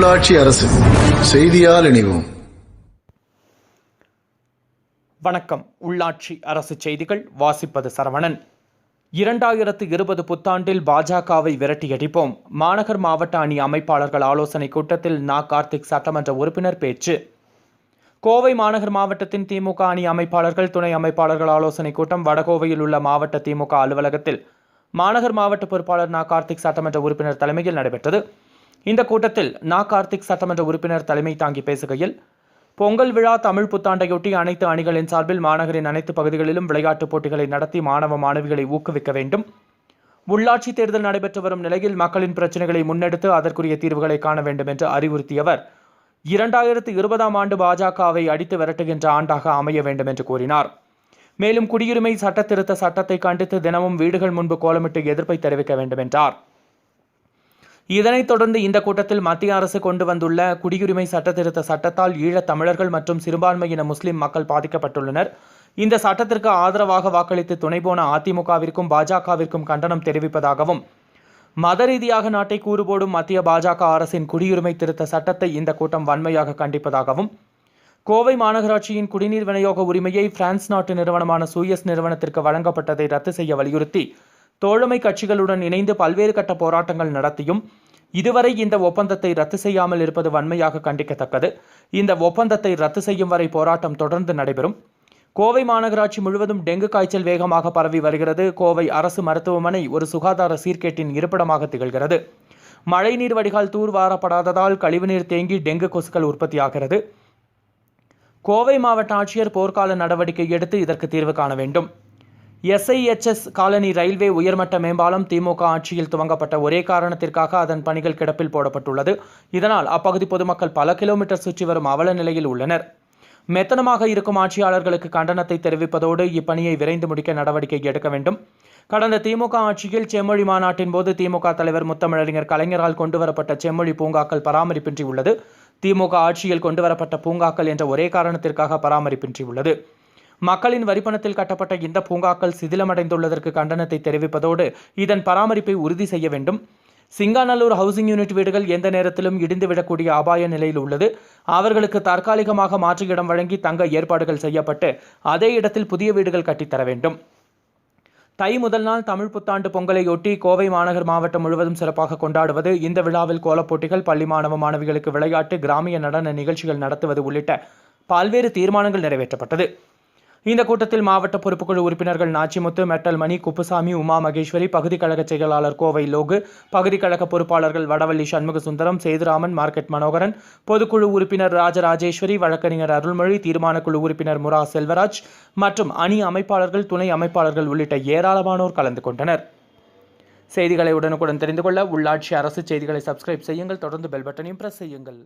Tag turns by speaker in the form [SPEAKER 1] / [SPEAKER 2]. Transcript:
[SPEAKER 1] உள்ளாட்சி அரசு. செய்தியால் இணைவோம்.
[SPEAKER 2] வணக்கம். உள்ளாட்சி அரசு செய்திகள் வாசிப்பது சரவணன். இரண்டாயிரத்து இருபது புத்தாண்டில் பாஜகவை விரட்டியடிப்போம் மாநகர் மாவட்ட அணி அமைப்பாளர்கள் ஆலோசனை கூட்டத்தில் நா. கார்த்திக் சட்டமன்ற உறுப்பினர் பேச்சு. கோவை மாநகர் மாவட்டத்தின் திமுக அணி அமைப்பாளர்கள் துணை அமைப்பாளர்கள் ஆலோசனை கூட்டம் வடகோவையில் உள்ள மாவட்ட திமுக அலுவலகத்தில். மாநகர் மாவட்ட பொறுப்பாளர் நா. கார்த்திக் சட்டமன்ற உறுப்பினர் தலைமையில் நடைபெற்றது. இந்த கூட்டத்தில் நா கார்த்திக் சட்டமன்ற உறுப்பினர் தலைமை தாங்கி பேசுகையில் பொங்கல் விழா தமிழ் புத்தாண்டையொட்டி அனைத்து அணிகளின் சார்பில் மாநகரின் அனைத்து பகுதிகளிலும் விளையாட்டுப் போட்டிகளை நடத்தி மாணவ மாணவிகளை ஊக்குவிக்க வேண்டும். உள்ளாட்சி தேர்தல் நடைபெற்று வரும் நிலையில் மக்களின் பிரச்சனைகளை முன்னெடுத்து அதற்குரிய தீர்வுகளை காண வேண்டும் என்று அறிவுறுத்தியவர். இரண்டாயிரத்து இருபதாம் ஆண்டு பாஜகவை அடித்து விரட்டுகின்ற ஆண்டாக அமைய வேண்டும் என்று கூறினார். மேலும் குடியுரிமை சட்டத்திருத்த சட்டத்தை கண்டித்து தினமும் வீடுகள் முன்பு கோலமிட்டு எதிர்ப்பை தெரிவிக்க வேண்டும் என்றார். இதனைத் தொடர்ந்து இந்த கூட்டத்தில் மத்திய அரசு கொண்டு வந்துள்ள குடியுரிமை சட்ட திருத்த சட்டத்தால் ஈழத் தமிழர்கள் மற்றும் சிறுபான்மையின முஸ்லிம் மக்கள் பாதிக்கப்பட்டுள்ளனர். இந்த சட்டத்திற்கு ஆதரவாக வாக்களித்து துணைபோன அதிமுகவிற்கும் பாஜகவிற்கும் கண்டனம் தெரிவிப்பதாகவும் மத ரீதியாக நாட்டை கூறுபோடும் மத்திய பாஜக அரசின் குடியுரிமை திருத்த சட்டத்தை இந்த கூட்டம் வன்மையாக கண்டிப்பதாகவும் கோவை மாநகராட்சியின் குடிநீர் விநியோக உரிமையை பிரான்ஸ் நாட்டு நிறுவனமான சூயஸ் நிறுவனத்திற்கு வழங்கப்பட்டதை ரத்து செய்ய வலியுறுத்தி தோழமை கட்சிகளுடன் இணைந்து பல்வேறு கட்ட போராட்டங்கள் நடத்தியும் இதுவரை இந்த ஒப்பந்தத்தை ரத்து செய்யாமல் இருப்பது வன்மையாக கண்டிக்கத்தக்கது. இந்த ஒப்பந்தத்தை ரத்து செய்யும் வரை போராட்டம் தொடர்ந்து நடைபெறும். கோவை மாநகராட்சி முழுவதும் டெங்கு காய்ச்சல் வேகமாக பரவி வருகிறது. கோவை அரசு மருத்துவமனை ஒரு சுகாதார சீர்கேட்டின் இருப்பிடமாக திகழ்கிறது. மழைநீர் வடிகால் தூர்வாரப்படாததால் கழிவுநீர் தேங்கி டெங்கு கொசுக்கள் உற்பத்தியாகிறது. கோவை மாவட்ட ஆட்சியர் போர்க்கால நடவடிக்கை எடுத்து இதற்கு தீர்வு காண வேண்டும். எஸ்ஐஎச்எஸ் காலனி ரயில்வே உயர்மட்ட மேம்பாலம் திமுக ஆட்சியில் துவங்கப்பட்ட ஒரே காரணத்திற்காக அதன் பணிகள் கிடப்பில் போடப்பட்டுள்ளது. இதனால் அப்பகுதி பொதுமக்கள் பல கிலோமீட்டர் சுற்றி வரும் அவல நிலையில் உள்ளனர். மெத்தனமாக இருக்கும் ஆட்சியாளர்களுக்கு கண்டனத்தை தெரிவிப்பதோடு இப்பணியை விரைந்து முடிக்க நடவடிக்கை எடுக்க வேண்டும். கடந்த திமுக ஆட்சியில் செம்மொழி மாநாட்டின் போது திமுக தலைவர் முத்தமிழறிஞர் கலைஞரால் கொண்டுவரப்பட்ட செம்மொழி பூங்காக்கள் பராமரிப்பின்றி உள்ளது. திமுக ஆட்சியில் கொண்டுவரப்பட்ட பூங்காக்கள் என்ற ஒரே காரணத்திற்காக பராமரிப்பின்றி உள்ளது. மக்களின் வரிப்பணத்தில் கட்டப்பட்ட இந்த பூங்காக்கள் சிதிலமடைந்துள்ளதற்கு கண்டனத்தை தெரிவிப்பதோடு இதன் பராமரிப்பை உறுதி செய்ய வேண்டும். சிங்காநல்லூர் ஹவுசிங் யூனிட் வீடுகள் எந்த நேரத்திலும் இடிந்துவிடக்கூடிய அபாய நிலையில் உள்ளது. அவர்களுக்கு தற்காலிகமாக மாற்று இடம் வழங்கி தங்க ஏற்பாடுகள் செய்யப்பட்டு அதே இடத்தில் புதிய வீடுகள் கட்டித்தர வேண்டும். தை முதல் நாள் தமிழ் புத்தாண்டு பொங்கலையொட்டி கோவை மாநகர் மாவட்டம் முழுவதும் சிறப்பாக கொண்டாடுவது இந்த விழாவில் கோலப்போட்டிகள் பள்ளி மாணவ மாணவிகளுக்கு விளையாட்டு கிராமிய நடன நிகழ்ச்சிகள் நடத்துவது உள்ளிட்ட பல்வேறு தீர்மானங்கள் நிறைவேற்றப்பட்டது. இந்த கூட்டத்தில் மாவட்ட பொறுப்புக்குழு உறுப்பினர்கள் நாச்சிமுத்து மெட்டல் மணி குப்புசாமி உமா மகேஸ்வரி பகுதி கழக செயலாளர் கோவை லோகு பகுதி கழக பொறுப்பாளர்கள் வடவள்ளி சண்முக சுந்தரம் சேதுராமன் மார்க்கெட் மனோகரன் பொதுக்குழு உறுப்பினர் ராஜராஜேஸ்வரி வழக்கறிஞர் அருள்மொழி தீர்மானக்குழு உறுப்பினர் முரா செல்வராஜ் மற்றும் அணி அமைப்பாளர்கள் துணை அமைப்பாளர்கள் உள்ளிட்ட ஏராளமானோர் கலந்து கொண்டனர். செய்திகளை உடனுக்குடன் தெரிந்து கொள்ள உள்ளாட்சி அரசு செய்திகளை சப்ஸ்கிரைப் செய்யுங்கள். தொடர்ந்து பெல் பட்டனையும் பிரஸ் செய்யுங்கள்.